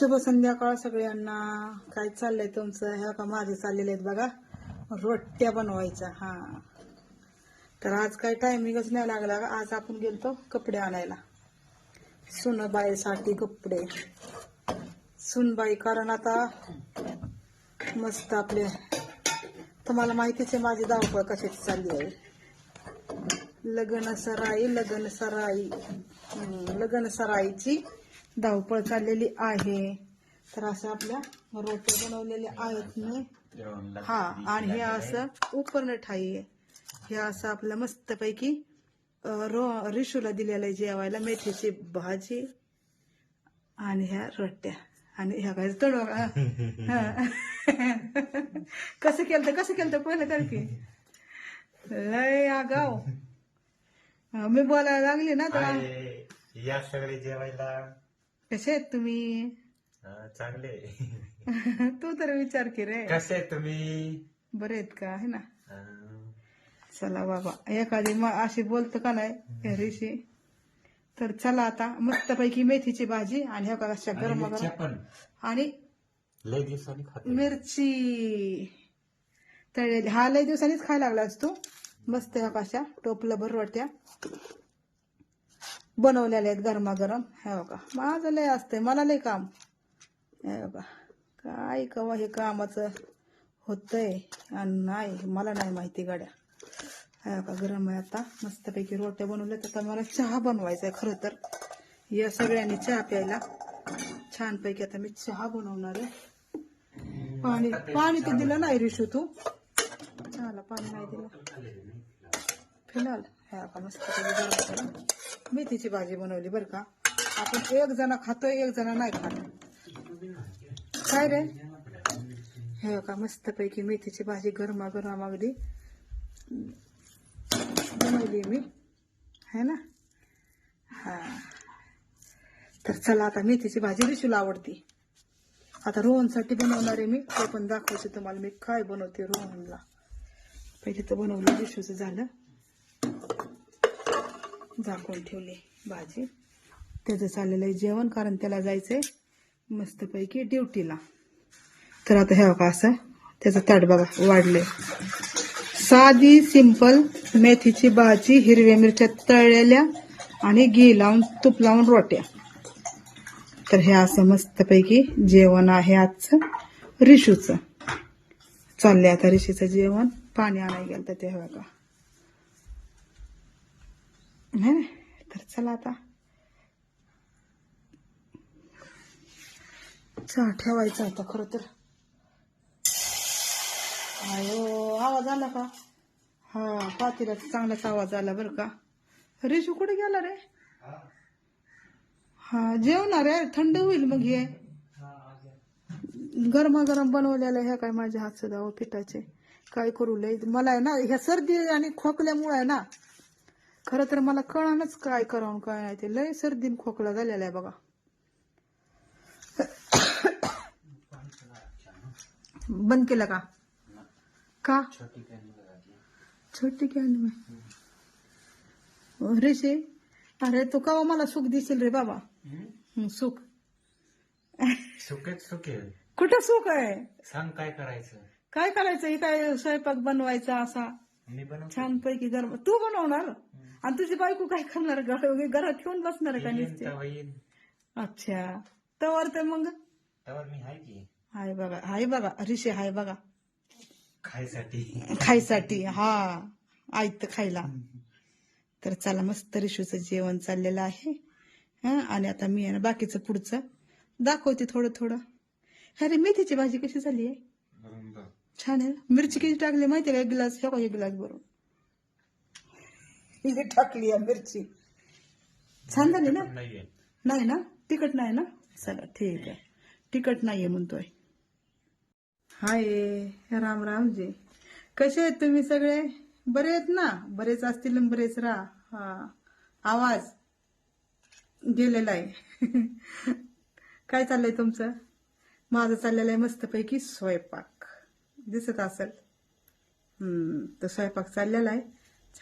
शुभ संध्याकाळ सगळ्यांना. काय चाललंय तुमचं? ह्या का माझे चाललेले आहेत बघा. रोट्या बनवायच्या हा. तर आज काय टायमिंगच नाही लागला. आज आपण गेलतो कपडे आणायला. सुनबाईसाठी कपडे. सुनबाई कारण आता मस्त आपले तुम्हाला माहितीच आहे माझी धावपळ कशाची चालली आहे. लग्न सराई लग्न सराई. लग्न सराईची धावपळ चाललेली आहे. तर असं आपल्या रोट्या बनवलेल्या आहेत ना हा आणि हे असं उपर्ण ठाई आहे. हे असं आपलं मस्तपैकी रो रिशूला दिलेलं आहे जेवायला मेथीची भाजी आणि ह्या रोट्या आणि ह्या काय तळ कसं केलं कसं केलं पहिलं कर की? लय आगाव. अं, मी बोलायला लागली ना तर या सगळे जेवायला कसे आहेत तुम्ही? हा, चांगले. तू तर विचार की रे. कसे आहे तुम्ही? बरे आहेत का? आहे ना? हा, चला बाबा. एखादी मग अशी बोलत का नाही ऋषी? तर चला आता. मस्तपैकी मेथीची भाजी आणि ह्या का अशा आणि गरम मिरच्या पण. आणि लय दिवसांनी खातो मिरची. तळलेली. हा लय दिवसांनीच खायला लागलास तू? मस्त ह्या कशा टोपलं भर वाट्या बनवलेल्या आहेत गरमागरम. हे बघा माझं लय असतंय मला लय काम. हे बघा काय कवा हे कामाचं होतंय आणि नाही मला नाही माहिती गाड्या. हे बघा गरम आहे आता मस्तपैकी रोट्या बनवल्यात तर मला चहा बनवायचा आहे खरं तर. या सगळ्यांनी चहा प्यायला. छानपैकी आता मी चहा बनवणार आहे. पाणी पाणी तर दिलं नाही रिशू तू. चहाला पाणी नाही दिलं. फिलहाल ह्या का मस्त मेथीची भाजी बनवली बरं का. आपण एक जण खातोय एक जण नाही खात. काय रे? हे का मस्तपैकी मेथीची भाजी गरमा गरम अगदी बनवली मी. है ना? हा. तर चला आता मेथीची भाजी रिशूला आवडती. आता रोहनसाठी बनवणार आहे मी. ते पण दाखवायचे तुम्हाला मी काय बनवते रोहनला. पहिले तर बनवलं रिशूचं झालं. झाकून ठेवली भाजी. त्याचं चाललेलं आहे जेवण कारण त्याला जायचंय मस्तपैकी ड्युटीला. तर आता हे बघा असं त्याचं ताट बघा वाढले. साधी सिंपल मेथीची भाजी हिरव्या मिरच्या तळलेल्या आणि घी लावून तूप लावून रोट्या. तर हे असं मस्तपैकी जेवण आहे आजचं रिशूचं. चाललंय आता रिशीचं जेवण. पाणी आणायला गेलं तर ते हवं का है ना? तर चला आता. चहा ठेवायचा आता खरं तर. अयो आवाज आला का? हा पातीला चांगलाच आवाज आला बरं का. रिशू कुठे गेला रे? हा. जेवणार आहे थंड होईल मग हे गरमागरम बनवलेलं ह्या काय माझ्या हात सुद्धा पिठाचे. काय करू लय? मला आहे ना ह्या सर्दी आणि खोकल्यामुळे आहे ना खरं तर मला कळानच काय करावं काय नाही ते. लय सर्दी खोकला झालेला आहे बघा. बंद केलं का? का? छोटी कॅन में ऋषी अरे तू का मला सुख दिसेल रे बाबा. सुख. सुकेच सुके कुठं सुख आहे? सांग काय करायचं? काय करायचं? हे काय स्वयंपाक बनवायचा असा? मी बनव छान पैकी गरम तू बनवणार? आणि तुझी बायको काय करणार घरात ठेवून बसणार का नुसते? अच्छा. तवर तर मग? त्यावर मी आहे की. हाय बघा हाय बघा ऋषी हाय बघा. खायसाठी. खायसाठी हा. आयत खायला. तर चला मस्त रिशूचं जेवण चाललेलं आहे. हं, आणि आता मी आहे ना बाकीचं पुढचं दाखवते थोडं थोडं. अरे मेथीची भाजी कशी झाली आहे? छान आहे? मिरची किती टाकली माहिती का? एक ग्लास हे का एक ग्लास भरून. किती टाकली आहे मिरची. छान झाली ना? नाहीये. नाही ना? तिखट नाही ना? चला ठीक आहे. तिखट नाहीये म्हणतोय. हाय राम रामजी. कसे आहेत तुम्ही सगळे? बरे आहेत ना? बरेच असतील बरेच राहा हा आवाज गेलेला आहे. काय चाललंय तुमचं? माझं चाललेलं आहे मस्तपैकी स्वयंपाक. दिसत असेल. हम्म तर स्वयंपाक चाललेला आहे.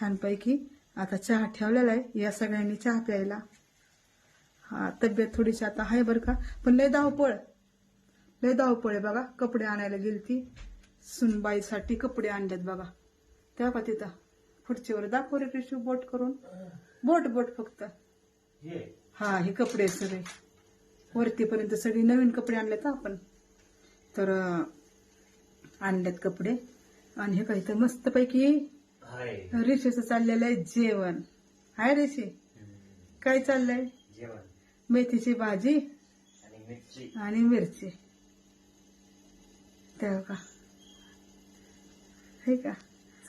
छानपैकी. आता चहा ठेवलेला आहे या सगळ्यांनी चहा प्यायला. हा तब्येत थोडीशी आता आहे बरं का पण लय धावपळ. लय धावपळ आहे बघा कपडे आणायला गेली ती सुनबाईसाठी कपडे आणलेत बघा. तेव्हा का तिथं. खुर्चीवर दाखव रे टिशू बोट करून. बोट बोट फक्त. हा हे कपडे सगळे. वरतीपर्यंत सगळे नवीन कपडे आणलेत आपण. तर आणलेत कपडे. आणि हे काही तर मस्तपैकी रेषेचं चाललेलं आहे जेवण. हाय रेषे हम्म. काय चाललंय? जेवण. मेथीची भाजी आणि मिरची. आणि मिरची. तेव्हा का हे का?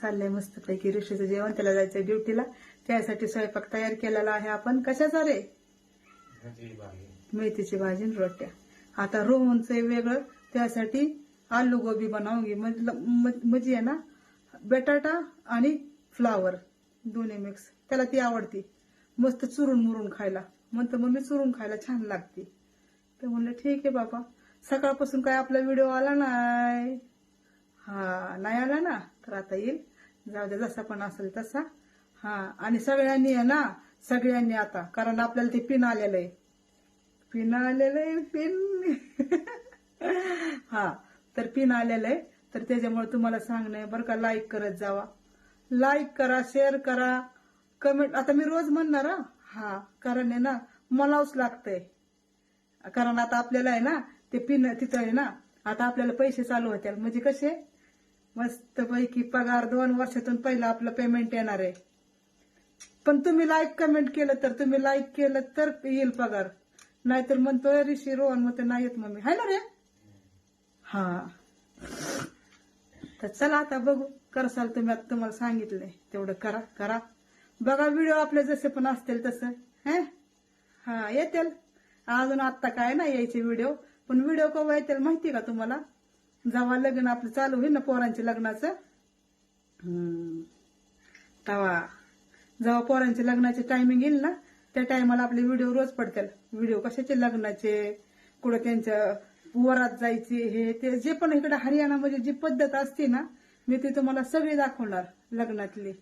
चाललंय मस्तपैकी ऋषीचं जेवण. त्याला जायचंय ड्युटीला. त्यासाठी स्वयंपाक तयार केलेला आहे आपण. कशाचा रे? मेथीची भाजी. आणि रोट्या. आता रोहनचं वेगळं. त्यासाठी आलू गोबी बनवून म्हणजे आहे ना? बटाटा आणि फ्लावर दोन्ही मिक्स त्याला ती आवडती. मस्त चुरून मुरून खायला. म्हणतं मम्मी चुरून खायला छान लागते. तर म्हणलं ठीक आहे बाबा. सकाळपासून काय आपला व्हिडिओ आला नाही. हा नाही आला ना? तर आता येईल. जाऊ दे जसा पण असेल तसा. हा आणि सगळ्यांनी आहे ना? सगळ्यांनी आता. कारण आपल्याला ते पिन आलेलं आहे. पिन आलेलं आहे पिन हा तर पिन आलेलं आहे. तर त्याच्यामुळे तुम्हाला सांगणं बरं का लाईक करत जावा. लाईक करा शेअर करा कमेंट आता मी रोज म्हणणार हा. कारण आहे ना मलाच लागतंय. कारण आता आपल्याला आहे ना ते पिन तिथं आहे ना आता आपल्याला पैसे चालू होतील म्हणजे कसे? मस्त पैकी पगार दोन वर्षातून पहिला आपलं पेमेंट येणार आहे. पण तुम्ही लाईक कमेंट केलं तर तुम्ही लाईक केलं तर येईल पगार. नाहीतर म्हणतोय ऋषी रोहन मग ते नाही येत मम्मी. हाय ना रे? हा. तर चला आता बघू. करसाल तुम्ही आता तुम्हाला सांगितलंय. तेवढं करा करा. बघा व्हिडिओ आपले जसे पण असतील तसं. हे? हा येतील. अजून आत्ता काय नाही यायचे व्हिडिओ पण व्हिडिओ केव्हा येतील माहिती का तुम्हाला? जेव्हा लग्न आपलं चालू होईल ना पोरांच्या लग्नाचं? हम्म. तेव्हा जेव्हा पोरांच्या लग्नाचे टायमिंग येईल ना त्या टायमाला आपले व्हिडिओ रोज पडतील. व्हिडिओ कशाचे? लग्नाचे. कुठं त्यांच्या वरात जायचे हे ते जे पण इकडे हरियाणामध्ये जी पद्धत असते ना मी ती तुम्हाला सगळी दाखवणार लग्नातली.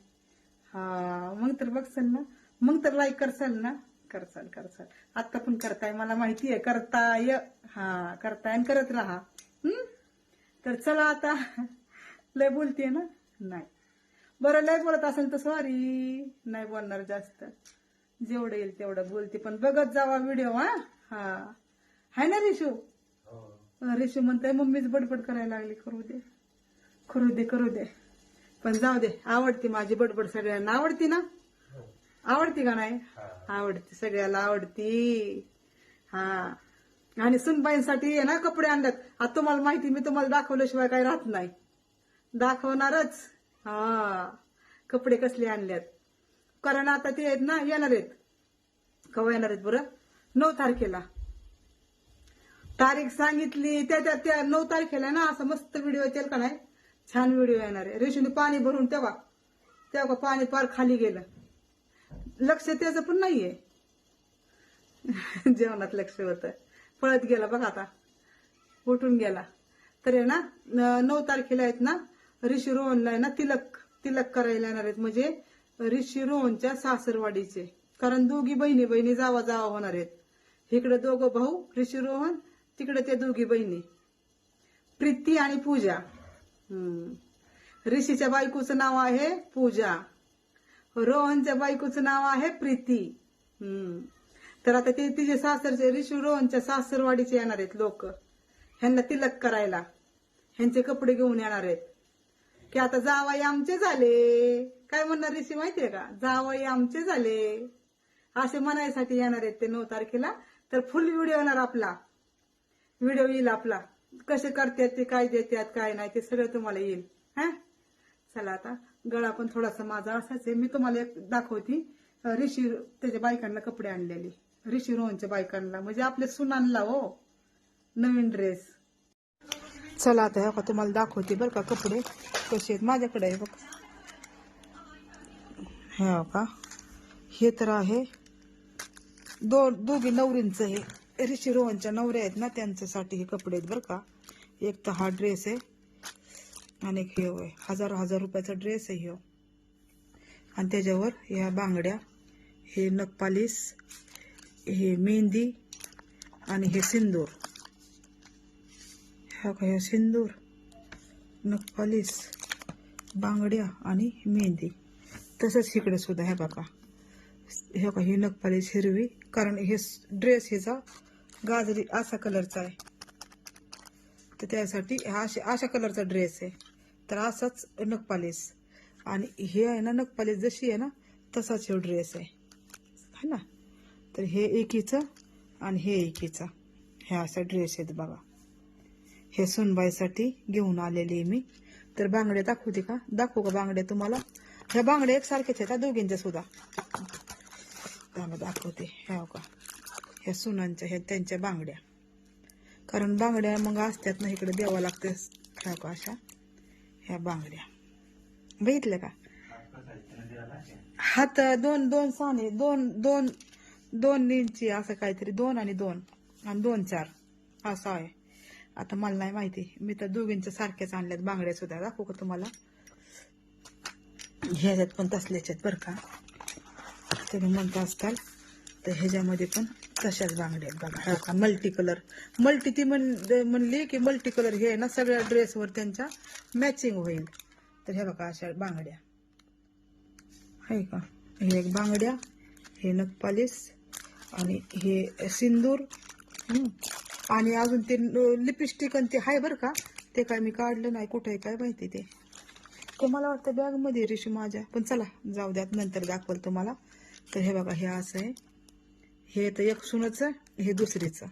हा मग तर बघसाल ना. मग तर लाईक करसाल ना. करसाल करसाल. आता पण करताय मला माहिती आहे. करताय हा करताय आणि करत राहा. हम्म? तर चला आता. लय बोलतेय ना? नाही. बरं लय बोलत असेल तर सॉरी नाही बोलणार जास्त. जेवढं येईल तेवढं बोलते. पण बघत जावा व्हिडिओ हा. हा. हाय ना रिशू? रिशू म्हणताय मम्मीच बडबड करायला लागली. करू दे. करू दे करू दे. पण जाऊ दे आवडती माझी बडबड सगळ्यांना. आवडती ना? आवडती का नाही? आवडती सगळ्याला आवडती. हा. आणि सुनबाईंसाठी आहे ना कपडे आणल्यात. आता तुम्हाला माहिती मी तुम्हाला दाखवल्याशिवाय काही राहत नाही. दाखवणारच. हा. कपडे कसले आणल्यात? कारण आता ते आहेत ना येणार आहेत. केव्हा येणार आहेत बरं? नऊ तारखेला. तारीख सांगितली त्या त्या त्या नऊ तारखेला ना असं मस्त व्हिडिओ येतील का नाही? छान व्हिडिओ येणार आहे. रेशूने पाणी भरून तेव्हा तेव्हा पाणी पार खाली गेलं. लक्ष त्याचं पण नाहीये. जेवणात लक्ष होतं. पळत गेला बघ आता. उठून गेला. तर आहे ना नऊ तारखेला आहेत ना ऋषी रोहनला आहे ना तिलक तिलक करायला येणार आहेत. म्हणजे ऋषी रोहनच्या सासरवाडीचे. कारण दोघी बहिणी बहिणी जावा जावा होणार आहेत. इकडे दोघं भाऊ ऋषी रोहन तिकडे ते दोघी बहिणी. प्रीती आणि पूजा. ऋषीच्या बायकोचं नाव आहे पूजा. रोहनच्या बायकोचं नाव आहे प्रीती. हम्म. तर आता ते तिचे सासरचे ऋषी रोहनच्या सासरवाडीचे येणार आहेत लोक. ह्यांना तिलक करायला. ह्यांचे कपडे घेऊन येणार आहेत. की आता जावाई आमचे झाले. काय म्हणणार ऋषी माहितीये का? जावाई आमचे झाले. असे म्हणायसाठी येणार आहेत ते नऊ तारखेला. तर फुल व्हिडिओ येणार आपला. व्हिडिओ येईल आपला. कसे करतात ते काय देतात काय नाही ते सगळं तुम्हाला येईल. हा? चला आता गळा पण थोडासा माझा असाच आहे. मी तुम्हाला एक दाखवती. ऋषी त्याच्या बायकांना कपडे आणलेले. ऋषी रोहनच्या बायकांना. म्हणजे आपले सुनानला हो. नवीन ड्रेस चला आता हे का तुम्हाला दाखवते बरं का कपडे. कसे आहेत माझ्याकडे आहे बघ. हे हो का हे तर आहे. दो दोघी नवरींचं हे. ऋषी रोहनच्या नवऱ्या आहेत ना त्यांच्यासाठी हे कपडे आहेत बरं का. एक तर हा ड्रेस आहे आणि एक हे आहे हजार हजार रुपयाचा ड्रेस आहे ह्यो. आणि त्याच्यावर ह्या बांगड्या हे नखपालीस हे मेहंदी आणि हे सिंदूर. ह्या का सिंदूर नखपालीस बांगड्या आणि मेहंदी. तसंच इकडे सुद्धा ह्या बघा. ह्या का ही नखपालीस हिरवी कारण हे ड्रेस ह्याचा गाजरी असा कलरचा आहे. तर त्यासाठी हा अशा अशा कलरचा ड्रेस आहे. तर असाच नखपालेस. आणि हे आहे ना नखपालेस जशी आहे ना तसाच हे ड्रेस आहे. है ना? तर हे एकीचं आणि हे एकीचं. हे असा ड्रेस आहेत बघा. हे सुनबाईसाठी घेऊन आलेली आहे मी. तर बांगड्या दाखवते का? दाखवू का बांगड्या तुम्हाला? ह्या बांगड्या एकसारख्याच आहेत दोघींच्या सुद्धा. दाखवते. ह्या का ह्या सुनांच्या ह्या त्यांच्या बांगड्या. कारण बांगड्या मग असतात ना इकडे द्यावं लागते ह्या का अशा ह्या बांगड्या. बघितल्या का? हात दोन दोन साने दोन दोन दोन इंची असं काहीतरी दोन आणि दोन आणि दोन चार असं आहे. आता मला नाही माहिती. मी तर दोघींच्या सारख्याच आणल्यात बांगड्या सुद्धा. दाखवू का तुम्हाला? ह्याच्यात पण तसल्याच्यात आहेत बरं का? तुम्ही म्हणता असताल तर ह्याच्यामध्ये पण तशाच बांगड्या आहेत बघा. हो का? मल्टी कलर मल्टी ती म्हण म्हणली की मल्टी कलर हे ना सगळ्या ड्रेसवर त्यांच्या मॅचिंग होईल. तर हे बघा अशा बांगड्या. आहे का? हे एक बांगड्या हे नखपालीस आणि हे सिंदूर. आणि अजून ते लिपस्टिक आणि ते आहे बरं का? ते काय मी काढलं नाही कुठे आहे काय माहिती ते. ते मला वाटतं बॅगमध्ये रेशी माझ्या. पण चला जाऊ द्यात नंतर दाखवल तुम्हाला. तर हे बघा हे असं आहे. हे तर एक सुनचं हे दुसरीचं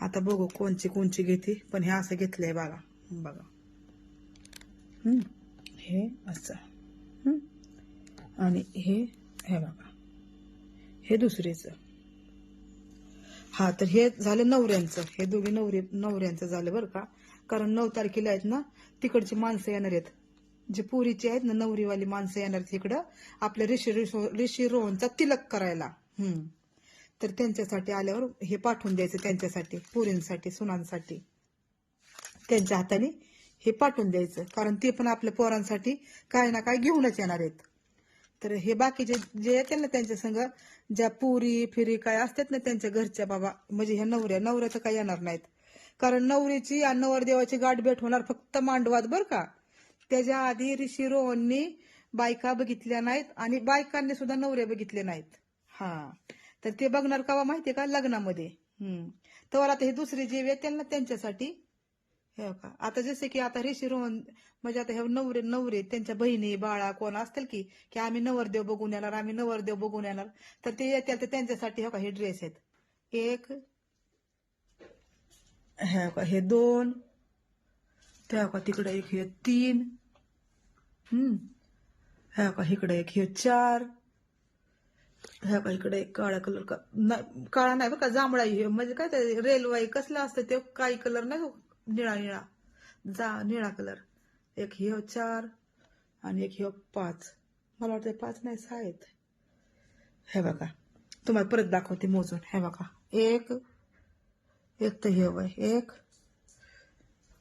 आता बघू कोणची कोणची घेते पण हे असं घेतलंय बघा बघा. हे असं आणि हे हे बघा. हे दुसरीचं हा तर हे झालं नवऱ्यांचं. हे दोघे नवरे नवऱ्यांचं झालं बरं का. कारण नऊ तारखेला आहेत ना तिकडची माणसं येणार आहेत. जे पुरीची आहेत ना नवरीवाली माणसं येणार तिकडं इकडं. आपल्या ऋषी ऋषी- ऋषी रोहनचा तिलक करायला. तर त्यांच्यासाठी आल्यावर हे पाठवून द्यायचं त्यांच्यासाठी पुरींसाठी सुनांसाठी. त्यांच्या हाताने हे पाठवून द्यायचं. कारण ते पण आपल्या पोरांसाठी काय ना काय घेऊनच येणार आहेत. तर हे बाकीचे जे येतील ना त्यांच्या संग ज्या पुरी फिरी काय असतात ना त्यांच्या घरच्या बाबा म्हणजे ह्या नवऱ्या नवऱ्या तर काय येणार नाहीत. कारण नवरीची आणि नवरदेवाची गाठ भेट होणार फक्त मांडवात बर का? त्याच्या आधी ऋषी रोहननी बायका बघितल्या नाहीत आणि बायकांनी सुद्धा नवरे बघितले नाहीत. हा. तर ते बघणार का माहितीये का? लग्नामध्ये. हम्म. तर आता हे दुसरे जीव येतील ना त्यांच्यासाठी हे का आता जसे की आता ऋषी रोहन म्हणजे आता हे नवरे नवरे त्यांच्या बहिणी बाळा कोण असतील की की आम्ही नवरदेव बघून येणार आम्ही नवरदेव बघून येणार. तर ते येतील तर त्यांच्यासाठी हे का हे ड्रेस आहेत. एक हे का हे दोन त्या का तिकडे एक हे तीन हम्म. ह्या का इकडे एक हे चार ह्या का इकडे एक काळा कलर का नाही, काळा नाही बघा जांभळा हे म्हणजे काय ते रेल्वे कसलं असतं ते काही कलर नाही निळा निळा. जा निळा कलर. एक हे चार आणि एक हे पाच. मला वाटतं पाच नाही सहा आहेत. हे बघा. तुम्हाला परत दाखवते मोजून. हे बघा. एक एक तर हे वय. एक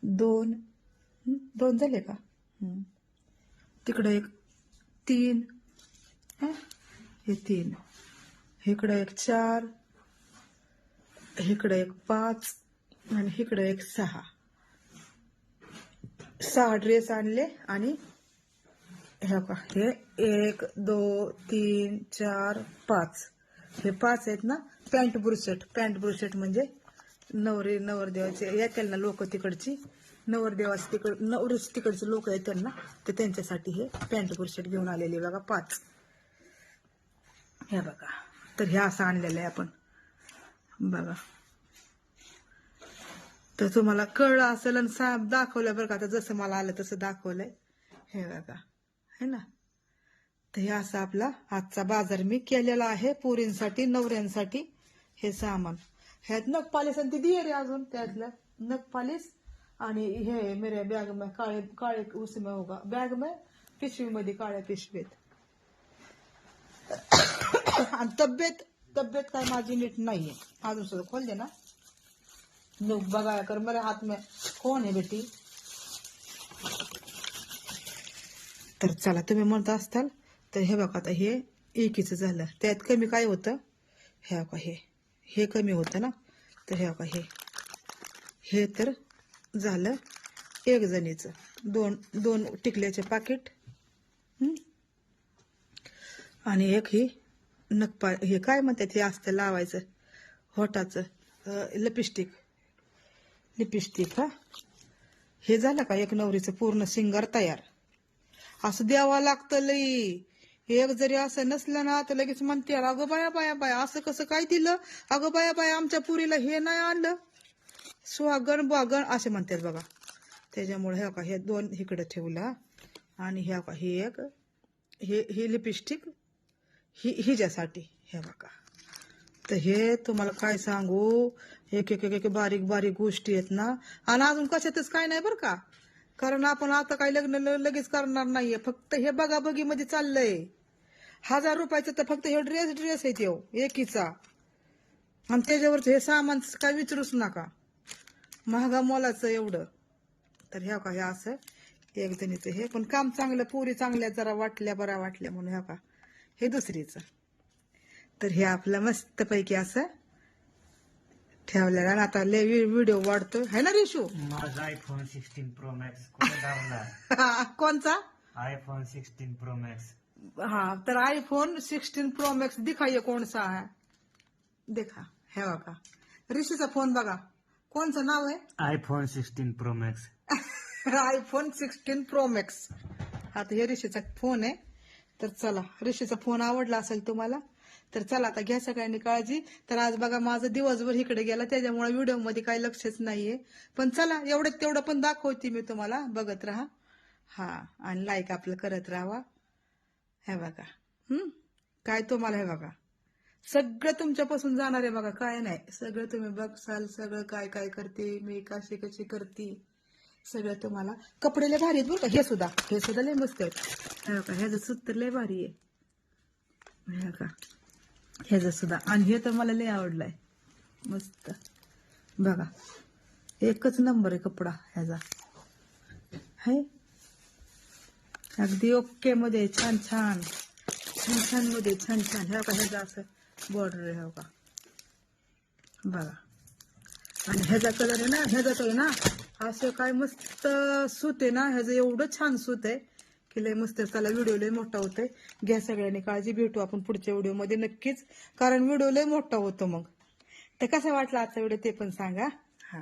दोन. दोन झाले का? तिकडे एक तीन. हं, हे तीन. इकडं एक चार इकडं एक पाच आणि इकडं एक सहा. सहा ड्रेस आणले आणि हे का हे एक दो तीन चार पाच. हे पाच आहेत ना? पॅन्ट ब्रुसेट पॅन्ट ब्रुसेट म्हणजे नवरे नवरदेवाचे. येतील ना लोक तिकडची? नवरदेवाचे तिकड नवरीच तिकडचे लोक येतील ना? ते त्यांच्यासाठी हे पॅन्ट ब्रुसेट घेऊन आलेले बघा पाच. हे बघा. तर हे असं आणलेलं आहे आपण. बघा. तर तुम्हाला कळलं असेल आणि सा दाखवलं बरं का. आता जसं मला आलं तसं दाखवलंय. हे बघा. है ना? तर हे असं आपला आजचा बाजार मी केलेला आहे पोरींसाठी नवऱ्यांसाठी हे सामान. ह्यात नगपालीस आणि ती दिये रे अजून त्यातल्या नगपालीस आणि हे मेरे बॅग मे काळे काळे उसमे होगा बॅग मे पिशवीमध्ये काळ्या पिशवीत. आणि तब्येत तब्येत काय माझी नीट नाहीये. अजून सुद्धा खोल दे ना. बघा कर मेरे हात में कोण आहे बेटी? तर चला तुम्ही म्हणता असताल तर हे बघा आता हे एकीचं झालं. त्यात कमी काय होतं? हे का हे. हे कमी होतं ना? तर हे का हे. हे तर झालं एक जणीचं. दोन दोन टिकल्याचे पाकिट. आणि एक ही नकपा हे काय म्हणतात हे असतं लावायचं होटाचं लिपस्टिक लिपस्टिक हा? हे झालं का एक नवरीचं पूर्ण सिंगर तयार? असं द्यावं लागतं लई. एक जरी असं नसलं ना तर लगेच म्हणते अगं बाया बाया बाया असं कसं काय दिलं? अगं बाया बाया आमच्या पुरीला हे नाही आणलं. स्वागण बागण असे म्हणतात बघा. त्याच्यामुळे हे का हे दोन इकडे ठेवला आणि हे का हे एक हे हे लिपस्टिक ही हिच्यासाठी. हे बघा. तर हे तुम्हाला काय सांगू? एक एक एक एक बारीक बारीक गोष्टी आहेत ना. आणि अजून कशातच काय नाही बरं का. कारण आपण आता काही लग्न ल- लगेच करणार नाहीये. फक्त हे बघा बघी मध्ये चाललंय. हजार रुपयाचं तर फक्त हे ड्रेस ड्रेस आहे तो एकीचा. आणि त्याच्यावरच हे सामान काय विचारूच नका. महागा मोलाचं एवढं. तर ह्या का हे असं. एक जणीचं हे. पण काम चांगलं पुरी चांगल्या जरा वाटल्या बरा वाटल्या म्हणून ह्या का हे दुसरीचं. तर हे आपलं मस्तपैकी असं ठेवलेलं. आता लय व्हिडिओ वाढतोय. है ना रिशू? माझा आयफोन सिक्सटीन प्रो मॅक्स कोणचा? आयफोन सिक्सटीन प्रो मॅक्स हाँ तर आईफोन 16 प्रो मैक्स दिखाइए कौन सा है देखा. है का ऋषीचा फोन बघा. कोणचं नाव आहे? IPhone sixteen Pro Max iPhone sixteen Pro Max आता हे ऋषीचा फोन आहे. तर चला ऋषीचा फोन आवडला असेल तुम्हाला तर चला आता घ्या सगळ्यांनी काळजी. तर आज बघा माझा दिवसभर इकडे गेला त्याच्यामुळे व्हिडिओमध्ये काही लक्षच नाहीये. पण चला एवढं तेवढं पण दाखवते मी तुम्हाला बघत राहा. हा आणि लाईक आपलं करत राहा हे बघा हम्म काय तुम्हाला हे बघा. सगळं तुमच्यापासून जाणार आहे बघा काय नाही. सगळं तुम्ही बघसाल सगळं काय काय करते मी कशी कशी करते. सगळं तुम्हाला. कपडे लय भारी आहेत बरं का हे सुद्धा. हे सुद्धा लय मस्त आहेत. हे बघा ह्याचं सूत्र लय भारी आहे. हे का ह्याचं सुद्धा. आणि हे तर मला लय आवडलंय. मस्त. बघा एकच नंबर आहे कपडा ह्याचा. आहे अगदी ओके मध्ये छान छान. छान छानमध्ये छान छान. ह्या का ह्याचा असं बॉर्डर आहे हो का बघा. आणि ह्याचा कलर आहे ना ह्याचा तो आहे ना असं काय मस्त सूत आहे ना ह्याचं एवढं छान सूत आहे की लय मस्त चला व्हिडिओ लय मोठा होतोय. घ्या सगळ्यांनी काळजी भेटू आपण पुढच्या व्हिडिओमध्ये नक्कीच. कारण व्हिडिओ लय मोठा होतो मग. तर कसा वाटला आजचा व्हिडिओ ते पण सांगा. हा.